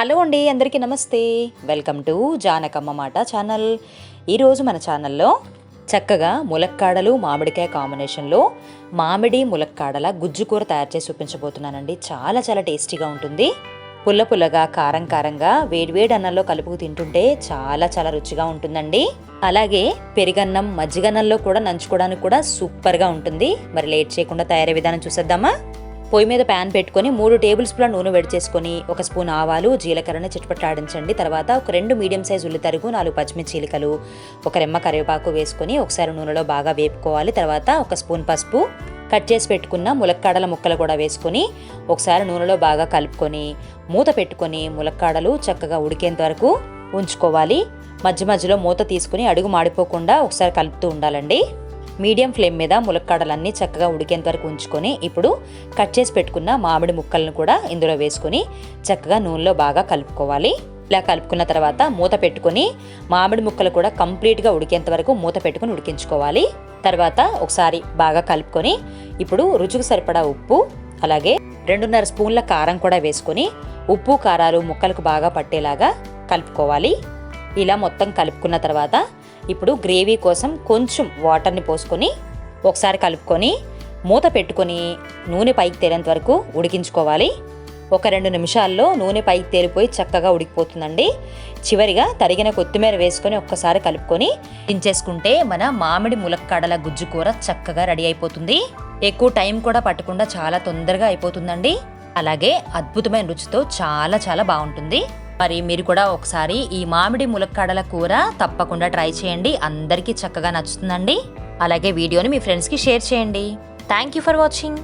Hello అండి అందరికీ నమస్తే. వెల్కమ్ టు జానకమ్మ మాట ఛానల్. ఈరోజు మన ఛానల్లో చక్కగా ములక్కాడలు మామిడికాయ కాంబినేషన్లో మామిడి ములక్కాడల గుజ్జు కూర తయారు చేసి చూపించబోతున్నానండి. చాలా చాలా టేస్టీగా ఉంటుంది. పుల్ల పుల్లగా కారం కారంగా వేడివేడి అన్నంలో కలుపుకు తింటుంటే చాలా చాలా రుచిగా ఉంటుందండి. అలాగే పెరిగన్నం మజ్జిగన్నంలో కూడా నంచుకోవడానికి కూడా సూపర్గా ఉంటుంది. మరి లేట్ చేయకుండా తయారే విధానం చూసేద్దామా? పొయ్యి మీద ప్యాన్ పెట్టుకొని మూడు టేబుల్ స్పూన్ల నూనె వేడి చేసుకొని ఒక స్పూన్ ఆవాలు జీలకర్రను చిటపట్లాడించండి. తర్వాత ఒక రెండు మీడియం సైజ్ ఉల్లి తరుగు నాలుగు పచ్చిమిర్చి చీలికలు ఒక రెమ్మ కరివేపాకు వేసుకొని ఒకసారి నూనెలో బాగా వేపుకోవాలి. తర్వాత ఒక స్పూన్ పసుపు కట్ చేసి పెట్టుకున్న ములక్కాడల ముక్కలు కూడా వేసుకొని ఒకసారి నూనెలో బాగా కలుపుకొని మూత పెట్టుకొని ములక్కాడలు చక్కగా ఉడికేంత వరకు ఉంచుకోవాలి. మధ్య మధ్యలో మూత తీసుకుని అడుగు మాడిపోకుండా ఒకసారి కలుపుతూ ఉండాలండి. మీడియం ఫ్లేమ్ మీద ములక్కాడలన్నీ చక్కగా ఉడికేంత వరకు ఉంచుకొని ఇప్పుడు కట్ చేసి పెట్టుకున్న మామిడి ముక్కలను కూడా ఇందులో వేసుకొని చక్కగా నూనెలో బాగా కలుపుకోవాలి. ఇలా కలుపుకున్న తర్వాత మూత పెట్టుకొని మామిడి ముక్కలు కూడా కంప్లీట్గా ఉడికేంత వరకు మూత పెట్టుకొని ఉడికించుకోవాలి. తర్వాత ఒకసారి బాగా కలుపుకొని ఇప్పుడు రుచికి సరిపడా ఉప్పు అలాగే రెండున్నర స్పూన్ల కారం కూడా వేసుకొని ఉప్పు కారాలు ముక్కలకు బాగా పట్టేలాగా కలుపుకోవాలి. ఇలా మొత్తం కలుపుకున్న తర్వాత ఇప్పుడు గ్రేవీ కోసం కొంచెం వాటర్ని పోసుకొని ఒకసారి కలుపుకొని మూత పెట్టుకొని నూనె పైకి తేలేంత వరకు ఉడికించుకోవాలి. ఒక రెండు నిమిషాల్లో నూనె పైకి తేలిపోయి చక్కగా ఉడికిపోతుందండి. చివరిగా తరిగిన కొత్తిమీర వేసుకొని ఒక్కసారి కలుపుకొని దించేసుకుంటే మన మామిడి ములక్కాడల గుజ్జు కూర చక్కగా రెడీ అయిపోతుంది. ఎక్కువ టైం కూడా పట్టకుండా చాలా తొందరగా అయిపోతుందండి. అలాగే అద్భుతమైన రుచితో చాలా చాలా బాగుంటుంది. మరి మీరు కూడా ఒకసారి ఈ మామిడి ములక్కాడల కూర తప్పకుండా ట్రై చేయండి. అందరికీ చక్కగా నచ్చుతుందండి. అలాగే వీడియోని మీ ఫ్రెండ్స్కి షేర్ చేయండి. Thank you for watching